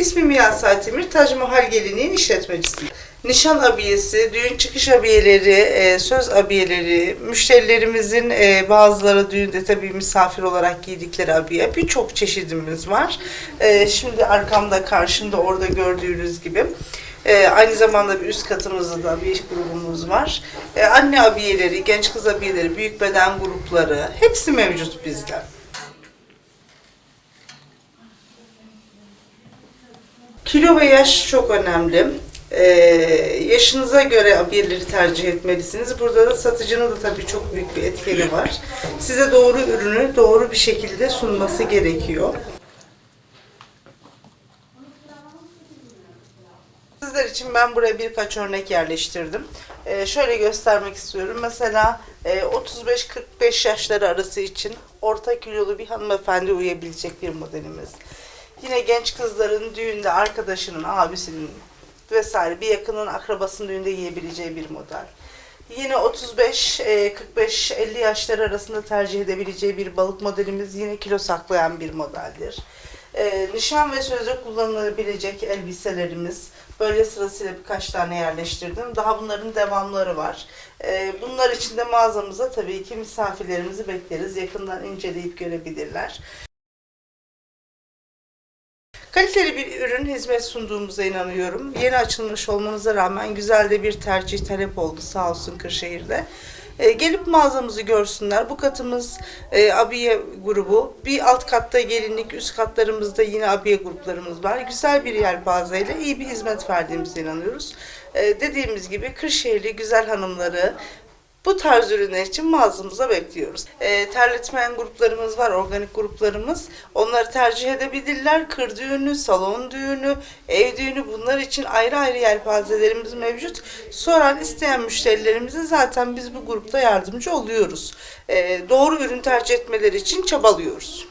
İsmim Yasa Temir, Tac Mahal Geleneğin işletmecisiyim. Nişan abiyesi, düğün çıkış abiyeleri, e, söz abiyeleri, müşterilerimizin e, bazıları düğünde tabii misafir olarak giydikleri abiye birçok çeşidimiz var. E, Şimdi arkamda, karşımda orada gördüğünüz gibi. E, aynı zamanda bir üst katımızda da bir grubumuz var. E, anne abiyeleri, genç kız abiyeleri, büyük beden grupları hepsi mevcut bizde. Kilo ve yaş çok önemli. Ee, yaşınıza göre abiyeleri tercih etmelisiniz. Burada da satıcının da tabii çok büyük bir etkeni var. Size doğru ürünü doğru bir şekilde sunması gerekiyor. Sizler için ben buraya birkaç örnek yerleştirdim. Ee, şöyle göstermek istiyorum. Mesela e, 35-45 yaşları arası için orta kilolu bir hanımefendi uyabilecek bir modelimiz. Yine genç kızların düğünde arkadaşının, abisinin vesaire bir yakının akrabasının düğünde giyebileceği bir model. Yine 35, e, 45, 50 yaşlar arasında tercih edebileceği bir balık modelimiz yine kilo saklayan bir modeldir. E, nişan ve sözde kullanılabilecek elbiselerimiz böyle sırasıyla birkaç tane yerleştirdim. Daha bunların devamları var. E, bunlar için de mağazamıza tabii ki misafirlerimizi bekleriz. Yakından inceleyip görebilirler. Kaliteli bir ürün hizmet sunduğumuza inanıyorum. Yeni açılmış olmamıza rağmen güzel de bir tercih talep oldu sağ olsun Kırşehir'de. E, gelip mağazamızı görsünler. Bu katımız e, abiye grubu. Bir alt katta gelinlik, üst katlarımızda yine abiye gruplarımız var. Güzel bir yelpazeyle iyi bir hizmet verdiğimize inanıyoruz. E, dediğimiz gibi Kırşehirli güzel hanımları, bu tarz ürünler için mağazamıza bekliyoruz. E, terletmeyen gruplarımız var, organik gruplarımız. Onları tercih edebilirler. Kır düğünü, salon düğünü, ev düğünü bunlar için ayrı ayrı yelpazelerimiz mevcut. Soran isteyen müşterilerimize zaten biz bu grupta yardımcı oluyoruz. E, doğru ürün tercih etmeleri için çabalıyoruz.